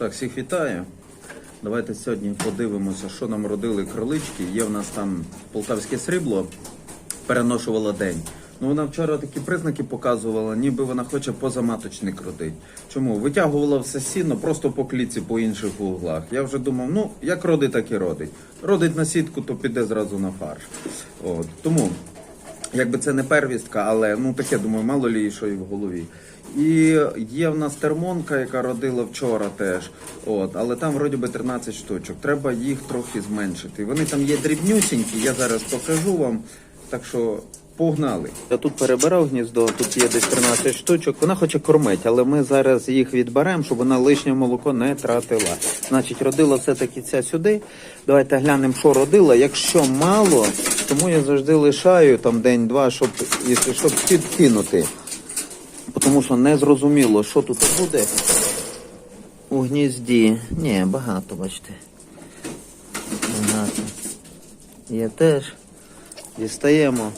Так, всіх вітаю. Давайте сьогодні подивимося, що нам родили кролички. Є в нас там полтавське срібло, переношувала день. Ну вона вчора такі признаки показувала, ніби вона хоче позаматочник родить. Чому? Витягувала все сіно просто по клітці по інших углах. Я вже думав, ну як родить, так і родить. Родить на сітку, то піде зразу на фарш. От. Тому Якби це не первістка, але ну таке думаю, мало лі що і в голові. І є в нас термонка, яка родила вчора теж. От, але там вроді би 13 штучок. Треба їх трохи зменшити. Вони там є дрібнюсінькі, я зараз покажу вам. Так що погнали. Я тут перебирав гніздо, тут є десь 13 штучок. Вона хоче кормити, але ми зараз їх відберемо, щоб вона лишнє молоко не тратила. Значить, родила все-таки ця сюди. Давайте глянемо, що родила. Якщо мало, тому я завжди лишаю там день-два, щоб, щоб підкинути. Тому що не зрозуміло, що тут буде у гнізді. Ні, багато, бачите. Багато. Є теж. Дістаємо.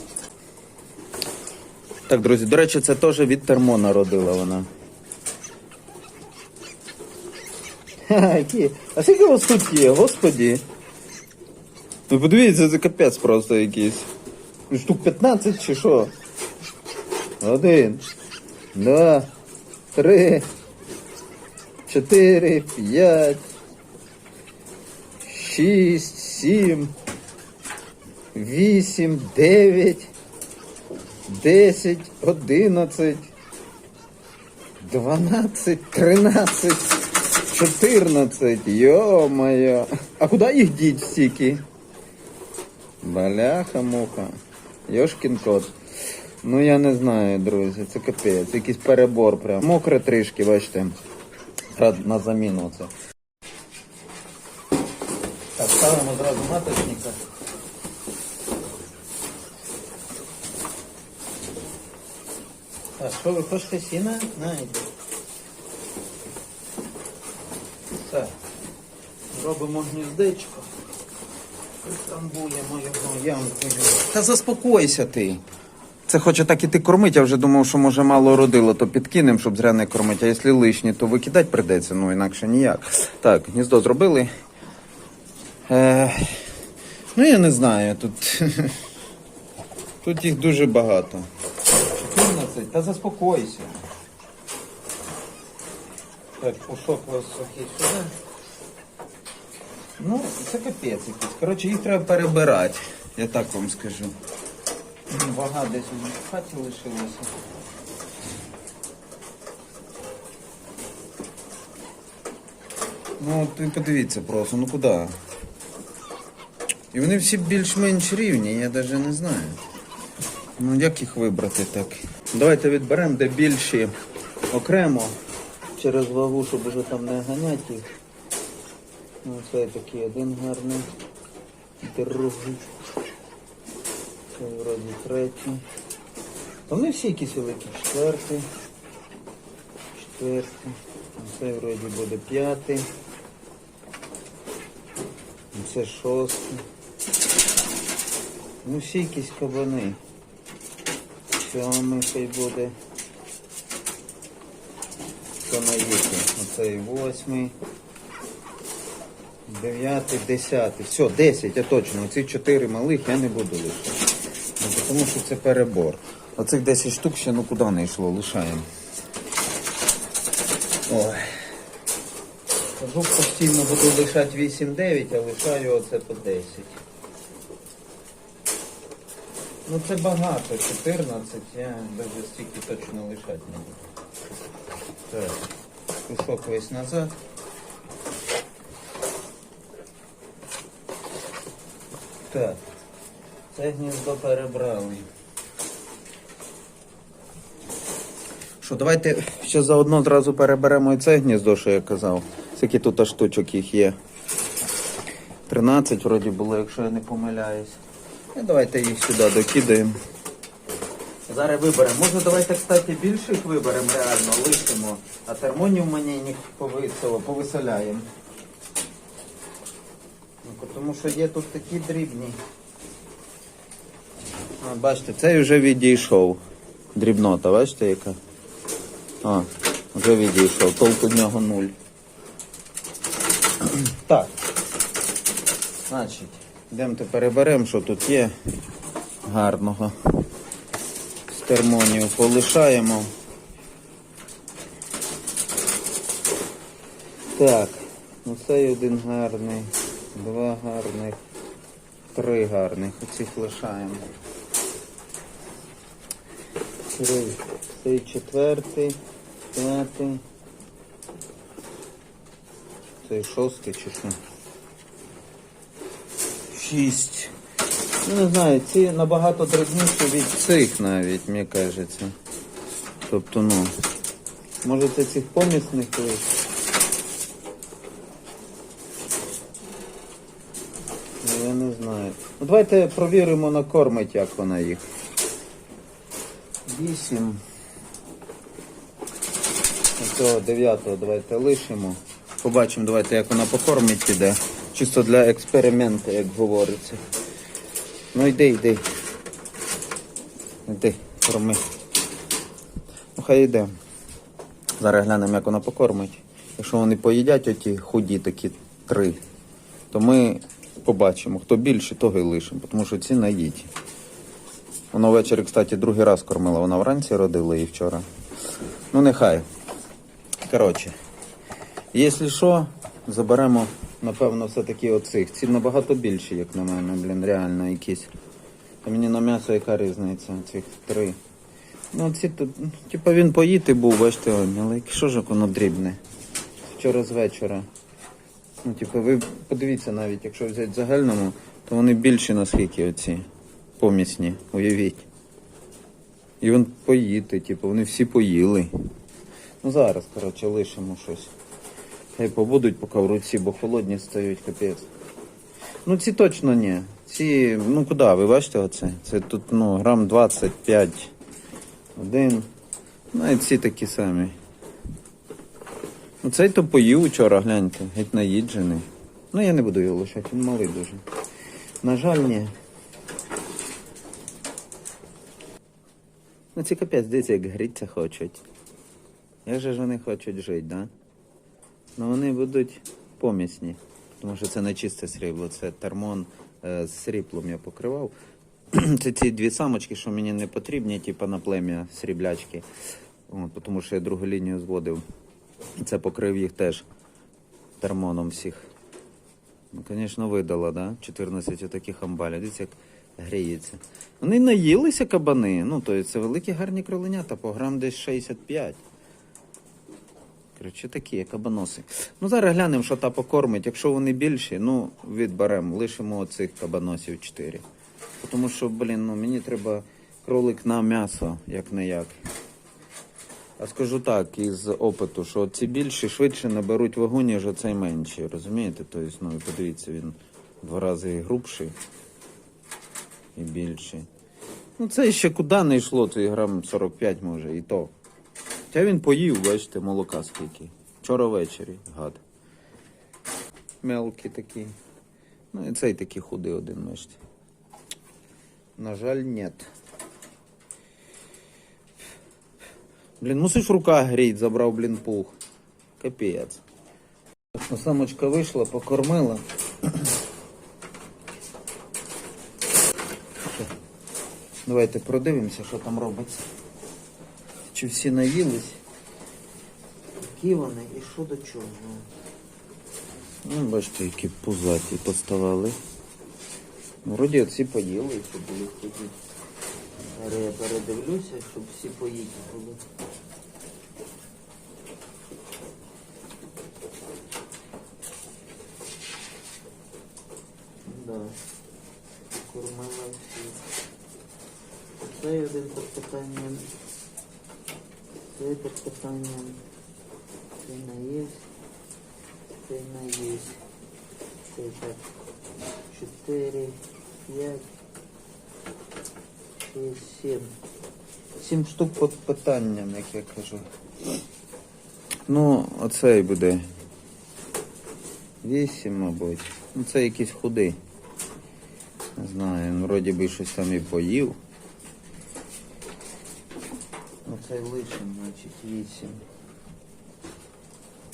Так, друзі, до речі, це теж від термона родила вона. Ха, які. А скільки у вас тут є, господі? Ну подивіться, це капець просто якийсь. Штук 15 чи що? Один, два, три, чотири, п'ять, шість, сім, вісім, дев'ять, десять, одинадцять, дванадцять, тринадцять, чотирнадцять. Йо-моє. А куди їх діть стільки? Баляха-муха. Йошкін кот. Ну я не знаю, друзі, це капець, якийсь перебор прям. Мокре трішки, бачите. На заміну це. Так, ставимо зразу маточника. Так, що ви хочете сіна? Знаєте. Так. Робимо гніздечко. Там Притамбуємо його ямкою. Та заспокойся ти. Це хоче так іти кормить, я вже думав, що може мало родило, то підкинемо, щоб зря не кормити. А якщо лишні, то викидати прийдеться, ну інакше ніяк. Так, гніздо зробили. Е, ну я не знаю, тут. Тут їх дуже багато. 14, та заспокойся. Так, пушок у вас сухий сюди. Ну, це капець якийсь. Коротше, їх треба перебирати, я так вам скажу. Вага десь у хаті лишилася. Ну, ти подивіться просто, ну куди? І вони всі більш-менш рівні, я навіть не знаю. Ну як їх вибрати так? Давайте відберемо, де більші окремо через вагу, щоб уже там не ганяти їх. Ну, це такий один гарний, другий. Це вроді третій. Та вони всі якісь великі. Четвертий. Четвертий. Це вроді буде п'ятий. Це шостий. Ну всі якісь кабани. Сьомий хай буде. Це наїхав. Оцей восьмий. Дев'ятий, десятий. Все, десять, я точно. Оці чотири малих я не буду лишати. Тому що це перебор. Оцих 10 штук ще ну куди не йшло, лишаємо. Ой. Кажу, постійно буду лишати 8-9, а лишаю оце по 10. Ну це багато, 14, я навіть стільки точно лишати не буду. Так, кусок весь назад. Так, це гніздо перебрали. Що, давайте ще заодно зразу переберемо і це гніздо, що я казав. Скільки тут штучок їх є. 13 вроді було, якщо я не помиляюсь. І давайте їх сюди докидаємо. Зараз виберемо. Може давайте, кстати, більших виберемо реально, лишимо. А термонів мені їх повисило, повиселяємо. Ну, тому що є тут такі дрібні. А, бачите, цей вже відійшов. Дрібнота, бачите яка? А, вже відійшов. Толку з нього нуль. Так. Значить, йдемо переберемо, що тут є гарного. Термонію полишаємо. Так, ну цей один гарний, два гарних, три гарних. Оцих лишаємо. Три. Цей четвертий, п'ятий. Цей шостий чи що? Шість. Ну, не знаю, ці набагато дрібніші від цих навіть, мені кажеться. Тобто, ну, може це цих помісних лише. Ну, я не знаю. Ну, давайте провіримо на кормить, як вона їх. Вісім. Цього дев'ятого давайте лишимо. Побачимо, давайте, як вона покормить піде. Чисто для експерименту, як говориться. Ну йди, йди. Йди, корми. Ну хай йде. Зараз глянемо, як вона покормить. Якщо вони поїдять оті худі такі три, то ми побачимо. Хто більше, того і лишимо, тому що ці наїдь. Вона ввечері, кстати, другий раз кормила. Вона вранці родила її вчора. Ну нехай. Коротше. Якщо що, заберемо, напевно, все-таки оцих. Ці набагато більші, як на мене, блін, реально якісь. А мені на м'ясо яка різниця, цих три. Ну, ці тут, ну, типа він поїти був, бачите, але що ж воно дрібне? Вчора з вечора. Ну, типу, ви подивіться навіть, якщо взяти загальному, то вони більші наскільки оці помісні, уявіть. І він поїти, типу, вони всі поїли. Ну зараз, коротше, лишимо щось. Хай побудуть, поки в руці, бо холодні стають, капець. Ну ці точно ні. Ці, ну куди, ви бачите оце? Це тут ну, грам 25. Один. Ну і ці такі самі. Ну цей то поїв вчора, гляньте, геть наїджений. Ну я не буду його лишати, він малий дуже. На жаль, ні. Ну ці капець, дивіться, як гріться хочуть. Як же ж вони хочуть жити, да? Ну вони будуть помісні, тому що це не чисте срібло, це термон е, з сріблом я покривав. Це ці дві самочки, що мені не потрібні, типу на плем'я сріблячки. От, тому що я другу лінію зводив. І це покрив їх теж термоном всіх. Ну, звісно, видала, да? 14 таких амбалів. Дивіться, як гріється. Вони наїлися кабани. Ну, то це великі гарні кроленята, по грам десь 65. Коротше, такі, кабаноси. Ну, зараз глянемо, що та покормить. Якщо вони більші, ну, відберемо, лишимо оцих кабаносів 4. Тому що, блін, ну мені треба кролик на м'ясо, як не як. А скажу так, із опиту, що ці більші швидше наберуть вагу, ніж оцей менший. Розумієте? Тобто, ну, подивіться, він два рази грубший і більший. Ну, це ще куди не йшло, цей грам 45 може, і то. Хоча він поїв, бачите, молока скільки. Вчора ввечері, гад. Мелкі такі. Ну і цей такий худий один, бачите. На жаль, нет. Блін, мусиш рука гріть, забрав, блін, пух. Капець. Самочка вийшла, покормила. Давайте продивимося, що там робиться. Чи всі наїлись? Які вони і що до чого? Ну, бачите, які пузаті поставали. Вроді оці поїли, щоб були. Зараз я передивлюся, щоб всі поїти були. Да. Кормила всі. Цей один під питанням. Цей під питанням. Цей наїсть. Цей наїсть. Цей так. Чотири, п'ять, шість, сім. Сім штук під питанням, як я кажу. Ну, оцей буде. Вісім, мабуть. Ну, це якийсь худий. Не знаю, вроді би щось там і поїв. Оцей лишим, значить, вісім.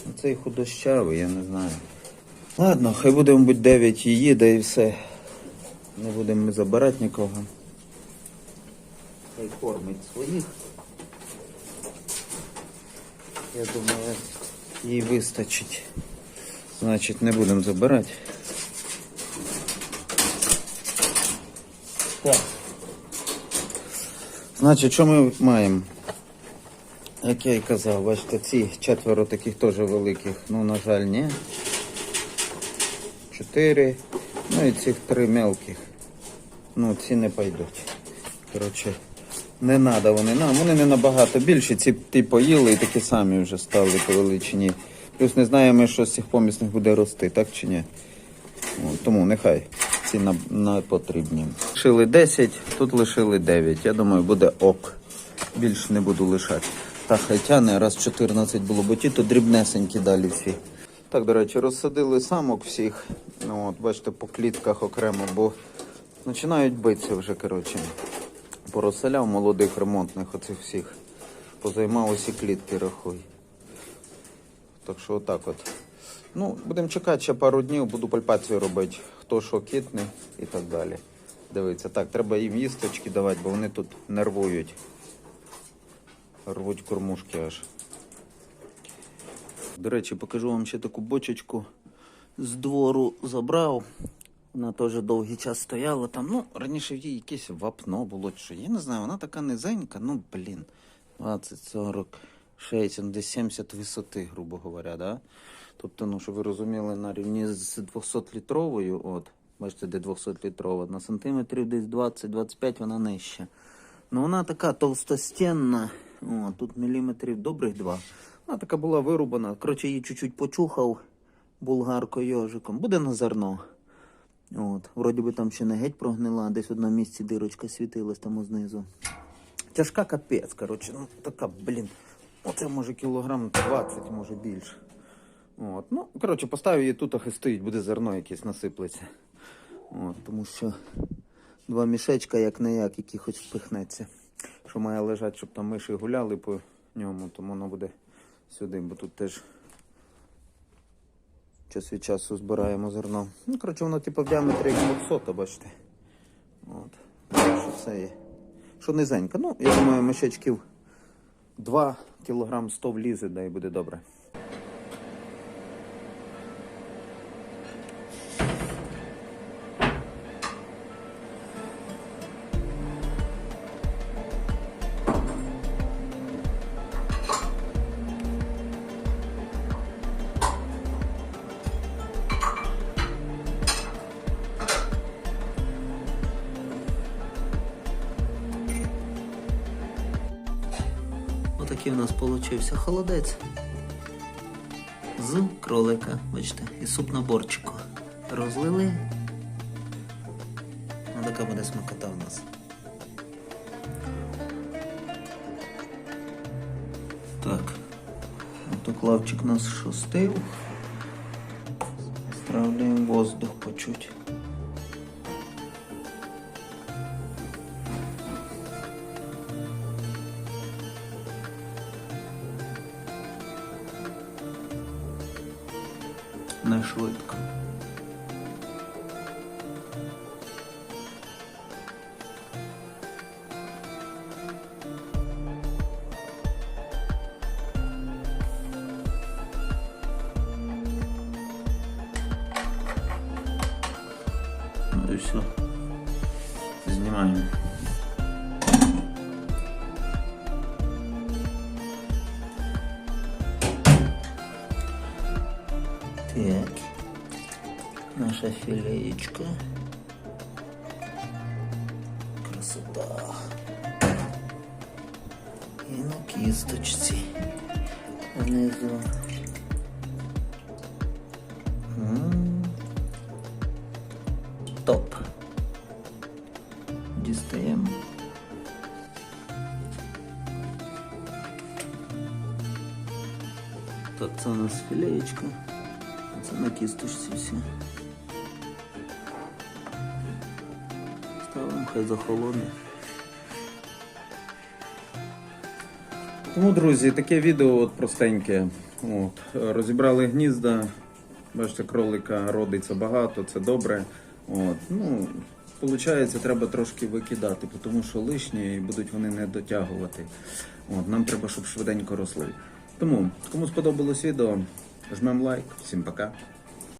Оцей худощавий, я не знаю. Ладно, хай буде, мабуть, 9 її, да і все. Не будемо ми забирати нікого. Хай кормить своїх. Я думаю, їй вистачить. Значить, не будемо забирати. Так. Значить, що ми маємо? Як я і казав, бачите, ці четверо таких теж великих, ну, на жаль, ні. Чотири. Ну і цих три мелких. Ну, ці не пойдуть. Коротше, не треба вони нам. Вони не набагато більші. Ці ті поїли і такі самі вже стали по величині. Плюс не знаємо, що з цих помісних буде рости, так чи ні? О, тому нехай ці на, на потрібні. Лишили 10, тут лишили 9. Я думаю, буде ок. Більше не буду лишати. Та хай тяне, раз 14 було, бо ті то дрібнесенькі далі всі. Так, до речі, розсадили самок всіх. Ну, от, бачите, по клітках окремо, бо починають битися вже, коротше. Порозселяв молодих ремонтних оцих всіх. Позаймав усі клітки, рахуй. Так що отак от. Ну, будемо чекати ще пару днів, буду пальпацію робити, хто що китне і так далі. Дивіться, так, треба їм їсточки давати, бо вони тут нервують. Рвуть кормушки аж. До речі, покажу вам ще таку бочечку з двору забрав. Вона теж довгий час стояла там. Ну, раніше в їй якесь вапно було, що. Я не знаю, вона така низенька, ну блін. 20, 40, 60, десь 70 висоти, грубо говоря, да? Тобто, ну, щоб ви розуміли, на рівні з 200-літровою, от, бачите, де 200-літрова, на сантиметрів десь 20-25 вона нижча. Ну, вона така товстостінна, о, тут міліметрів добрих два. Вона така була вирубана. Коротше, її чуть-чуть почухав булгаркою йожиком. Буде на зерно. От. Вроді би там ще не геть прогнила, десь одному місці дирочка світилась там знизу. Тяжка капець, коротше, ну така, блін. Оце може кілограм 20, може більше. От. Ну, коротше, поставив її тут, а стоїть, буде зерно якесь насиплеться. От, тому що два мішечка, як не як, які хоч впихнеться. Що має лежати, щоб там миші гуляли по ньому, тому воно буде сюди, бо тут теж час від часу збираємо зерно. Ну, коротше, воно типу в діаметрі як моксота, бачите. От. Що це є. Що низенько. Ну, я думаю, мішечків 2 кілограм 100 влізе, да і буде добре. Отакий у нас получився холодець. З кролика, бачите, і суп на борчику. Розлили. Ну, така буде смакота у нас. Так. Автоклавчик нас шостив. Стравлюємо воздух почуть. все. Знімаємо. Так. Наша филеечка. Красота. І на кісточці. Внизу. Це у нас філеєчка. Це на кісточці все. Ставимо, хай захолоне. Тому, друзі, таке відео от простеньке. От, розібрали гнізда, Бачите, кролика родиться багато, це добре. От, ну, Получається, треба трошки викидати, тому що лишні будуть вони не дотягувати. От, нам треба, щоб швиденько росли. Тому, кому сподобалось відео, жмемо лайк. Всім пока.